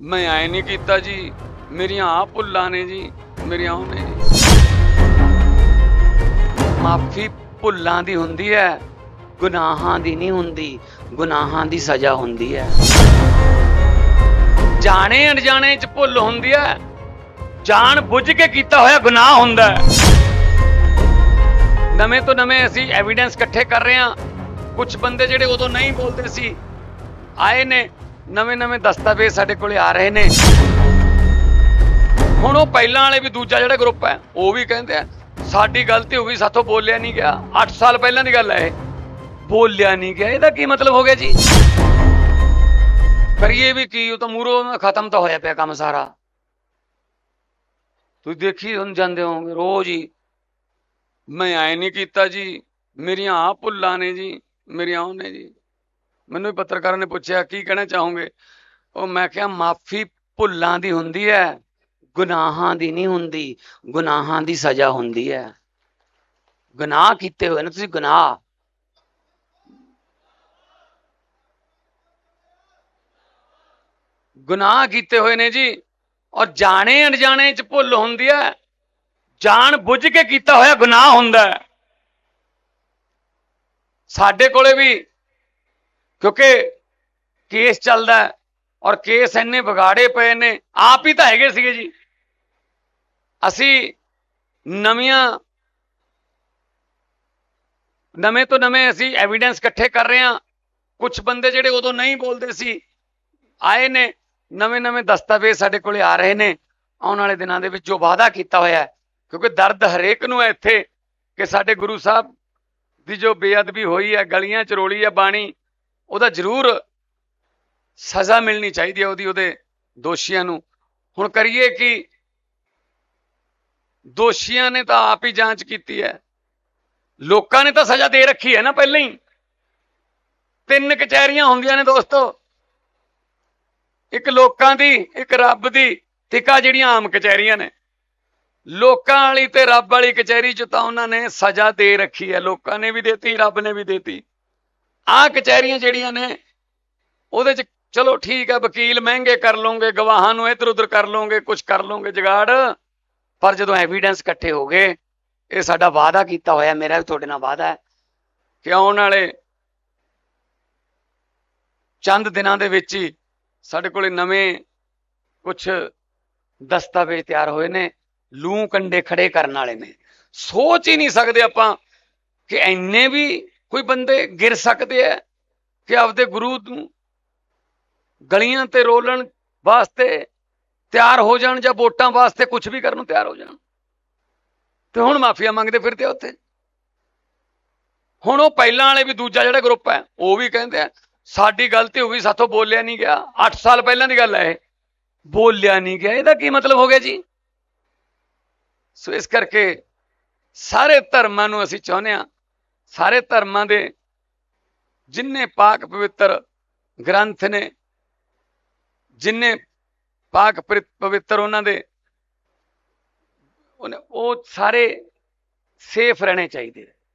ਮੈਂ ਐ ਨਹੀਂ ਕੀਤਾ ਜੀ। ਮੇਰੀਆਂ ਆ ਭੁੱਲਾਂ ਨੇ ਜੀ। ਮੇਰੀਆਂ ਉਹ ਨੇ ਜੀ। ਮਾਫੀ ਭੁੱਲਾਂ ਦੀ ਹੁੰਦੀ ਹੈ ਗੁਨਾਹਾਂ ਦੀ ਨਹੀਂ ਹੁੰਦੀ। ਗੁਨਾਹਾਂ ਦੀ ਸਜ਼ਾ ਹੁੰਦੀ ਹੈ ਜਾਣੇ ਅਣਜਾਣੇ ਚ ਭੁੱਲ ਹੁੰਦੀ ਹੈ ਜਾਣ ਬੁੱਝ ਕੇ ਕੀਤਾ ਹੋਇਆ ਗੁਨਾਹ ਹੁੰਦਾ ਹੈ ਨਵੇਂ ਤੋਂ ਨਵੇਂ ਅਸੀਂ ਐਵੀਡੈਂਸ ਇਕੱਠੇ ਕਰ ਰਹੇ ਹਾਂ। ਕੁਝ ਬੰਦੇ ਜਿਹੜੇ ਉਦੋਂ ਨਹੀਂ ਬੋਲਦੇ ਸੀ, ਆਏ ਨੇ। ਨਵੇਂ ਨਵੇਂ ਦਸਤਾਵੇਜ਼ ਸਾਡੇ ਕੋਲੇ ਆ ਰਹੇ ਨੇ। ਹੁਣ ਉਹ ਪਹਿਲਾਂ ਵਾਲੇ ਵੀ ਦੂਜਾ ਜਿਹੜਾ ਗਰੁੱਪ ਹੈ, ਉਹ ਵੀ ਕਹਿੰਦੇ ਆ, ਸਾਡੀ ਗਲਤੀ ਹੋ ਗਈ ਸਾਥੋਂ ਬੋਲਿਆ ਨਹੀਂ ਗਿਆ। 8 ਸਾਲ ਪਹਿਲਾਂ ਦੀ ਗੱਲ ਹੈ ਇਹ। ਬੋਲਿਆ ਨਹੀਂ ਗਿਆ। ਇਹਦਾ ਕੀ ਮਤਲਬ ਹੋ ਗਿਆ ਜੀ? ਕਰੀਏ ਵੀ ਕੀ, ਉਹ ਤਾਂ ਮੂਰੋਂ ਖਤਮ ਤਾਂ ਹੋਇਆ ਪਿਆ ਕੰਮ ਸਾਰਾ। ਤੁਸੀਂ ਦੇਖੀ ਹੁਣ ਜਾਂਦੇ ਹੋਗੇ ਰੋਜ਼ ਹੀ। ਮੈਂ ਐ ਨਹੀਂ ਕੀਤਾ ਜੀ। ਮੇਰੀਆਂ ਆ ਭੁੱਲਾਂ ਨੇ ਜੀ, ਮੇਰੀਆਂ ਉਹ ਨੇ ਜੀ। ਮੈਨੂੰ ਵੀ ਪੱਤਰਕਾਰਾਂ ਨੇ ਪੁੱਛਿਆ, ਕੀ ਕਹਿਣਾ ਚਾਹੋਗੇ? ਉਹ ਮੈਂ ਕਿਹਾ, ਮਾਫੀ ਭੁੱਲਾਂ ਦੀ ਹੁੰਦੀ ਹੈ, ਗੁਨਾਹਾਂ ਦੀ ਨਹੀਂ ਹੁੰਦੀ, ਗੁਨਾਹਾਂ ਦੀ ਸਜ਼ਾ ਹੁੰਦੀ ਹੈ। ਗੁਨਾਹ ਕੀਤੇ ਹੋਏ ਨੇ, ਤੁਸੀਂ ਗੁਨਾਹ। ਗੁਨਾਹ ਕੀਤੇ ਹੋਏ ਨੇ ਜੀ, ਔਰ ਜਾਣੇ ਅਣਜਾਣੇ ਚ ਭੁੱਲ ਹੁੰਦੀ ਹੈ, ਜਾਣ ਬੁੱਝ ਕੇ ਕੀਤਾ ਹੋਇਆ ਗੁਨਾਹ ਹੁੰਦਾ ਹੈ। ਸਾਡੇ ਕੋਲੇ ਵੀ ਕਿਉਂਕਿ ਕੇਸ ਚੱਲਦਾ ਔਰ ਕੇਸ ਇੰਨੇ ਵਿਗਾੜੇ ਪਏ ਨੇ, ਆਪ ਹੀ ਤਾਂ ਹੈਗੇ ਸੀਗੇ ਜੀ। ਅਸੀਂ ਨਵੀਆਂ, ਨਵੇਂ ਤੋਂ ਨਵੇਂ ਅਸੀਂ ਐਵੀਡੈਂਸ ਇਕੱਠੇ ਕਰ ਰਹੇ ਹਾਂ। ਕੁਝ ਬੰਦੇ ਜਿਹੜੇ ਉਦੋਂ ਨਹੀਂ ਬੋਲਦੇ ਸੀ, ਆਏ ਨੇ, ਨਵੇਂ ਨਵੇਂ ਦਸਤਾਵੇਜ਼ ਸਾਡੇ ਕੋਲੇ ਆ ਰਹੇ ਨੇ। ਆਉਣ ਵਾਲੇ ਦਿਨਾਂ ਦੇ ਵਿੱਚ ਜੋ ਵਾਅਦਾ ਕੀਤਾ ਹੋਇਆ ਕਿਉਂਕਿ ਦਰਦ ਹਰੇਕ ਨੂੰ ਹੈ ਇੱਥੇ ਕਿ ਸਾਡੇ ਗੁਰੂ ਸਾਹਿਬ ਦੀ ਜੋ ਬੇਅਦਬੀ ਹੋਈ ਹੈ, ਗਲੀਆਂ ਚ ਰੋਲੀ ਹੈ, ਬਾਣੀ ਉਹਦਾ ਜ਼ਰੂਰ ਸਜ਼ਾ ਮਿਲਣੀ ਚਾਹੀਦੀ ਹੈ ਉਹਦੀ, ਉਹਦੇ ਦੋਸ਼ੀਆਂ ਨੂੰ। ਹੁਣ ਕਰੀਏ ਕਿ ਦੋਸ਼ੀਆਂ ਨੇ ਤਾਂ ਆਪ ਹੀ ਜਾਂਚ ਕੀਤੀ ਹੈ। ਲੋਕਾਂ ਨੇ ਤਾਂ ਸਜ਼ਾ ਦੇ ਰੱਖੀ ਹੈ ਨਾ ਪਹਿਲਾਂ ਹੀ। ਤਿੰਨ ਕਚਹਿਰੀਆਂ ਹੁੰਦੀਆਂ ਨੇ ਦੋਸਤੋ। ਇੱਕ ਲੋਕਾਂ ਦੀ, ਇੱਕ ਰੱਬ ਦੀ ਤਿਕਾ ਜਿਹੜੀਆਂ ਆਮ ਕਚਹਿਰੀਆਂ ਨੇ। ਲੋਕਾਂ ਵਾਲੀ ਤੇ ਰੱਬ ਵਾਲੀ ਕਚਹਿਰੀ ਚ ਤਾਂ ਉਹਨਾਂ ਨੇ ਸਜ਼ਾ ਦੇ ਰੱਖੀ ਹੈ। ਲੋਕਾਂ ਨੇ ਵੀ ਦਿੱਤੀ, ਰੱਬ ਨੇ ਵੀ ਦਿੱਤੀ। ਆਹ ਕਚਹਿਰੀਆਂ ਜਿਹੜੀਆਂ ਨੇ, ਉਹਦੇ ਚ ਚਲੋ ਠੀਕ ਹੈ ਵਕੀਲ ਮਹਿੰਗੇ ਕਰ ਲਓਗੇ ਗਵਾਹਾਂ ਨੂੰ ਇੱਧਰ ਉੱਧਰ ਕਰ ਲਓਗੇ ਕੁਝ ਕਰ ਲਓਗੇ ਜਗਾੜ, ਪਰ ਜਦੋਂ ਐਵੀਡੈਂਸ ਇਕੱਠੇ ਹੋ ਗਏ, ਇਹ ਸਾਡਾ ਵਾਅਦਾ ਕੀਤਾ ਹੋਇਆ, ਮੇਰਾ ਵੀ ਤੁਹਾਡੇ ਨਾਲ ਵਾਅਦਾ ਹੈ ਕਿ ਆਉਣ ਵਾਲੇ ਚੰਦ ਦਿਨਾਂ ਦੇ ਵਿੱਚ ਹੀ ਸਾਡੇ ਕੋਲੇ ਨਵੇਂ ਕੁਝ ਦਸਤਾਵੇਜ਼ ਤਿਆਰ ਹੋਏ ਨੇ, ਲੂ ਕੰਡੇ ਖੜੇ ਕਰਨ ਵਾਲੇ ਨੇ। ਸੋਚ ਹੀ ਨਹੀਂ ਸਕਦੇ ਆਪਾਂ ਕਿ ਐਨੇ ਵੀ ਕੋਈ ਬੰਦੇ ਗਿਰ ਸਕਦੇ ਆ ਕਿ ਆਪਦੇ ਗੁਰੂ ਨੂੰ ਗਲੀਆਂ ਤੇ ਰੋਲਣ ਵਾਸਤੇ ਤਿਆਰ ਹੋ ਜਾਣ ਜਾਂ ਵੋਟਾਂ ਵਾਸਤੇ ਕੁਝ ਵੀ ਕਰਨ ਨੂੰ ਤਿਆਰ ਹੋ ਜਾਣ। ਤੇ ਹੁਣ ਮਾਫੀਆ ਮੰਗਦੇ ਫਿਰਦੇ ਆ ਉੱਥੇ। ਹੁਣ ਉਹ ਪਹਿਲਾਂ ਵਾਲੇ ਵੀ ਦੂਜਾ ਜਿਹੜਾ ਗਰੁੱਪ ਹੈ, ਉਹ ਵੀ ਕਹਿੰਦੇ ਆ, ਸਾਡੀ ਗਲਤੀ ਹੋ ਗਈ ਸਾਥੋਂ ਬੋਲਿਆ ਨਹੀਂ ਗਿਆ। 8 ਸਾਲ ਪਹਿਲਾਂ ਦੀ ਗੱਲ ਹੈ ਇਹ। ਬੋਲਿਆ ਨਹੀਂ ਗਿਆ। ਇਹਦਾ ਕੀ ਮਤਲਬ ਹੋ ਗਿਆ ਜੀ? ਸੋ ਇਸ ਕਰਕੇ ਸਾਰੇ ਧਰਮਾਂ ਨੂੰ ਅਸੀਂ ਚਾਹੁੰਦੇ ਆ ਸਾਰੇ ਧਰਮਾਂ ਦੇ ਜਿੰਨੇ ਪਾਕ ਪਵਿੱਤਰ ਗ੍ਰੰਥ ਨੇ, ਜਿੰਨੇ ਪਾਕ ਪਵਿੱਤਰ ਉਹਨਾਂ ਦੇ ਉਹ ਸਾਰੇ ਸੇਫ ਰਹਿਣੇ ਚਾਹੀਦੇ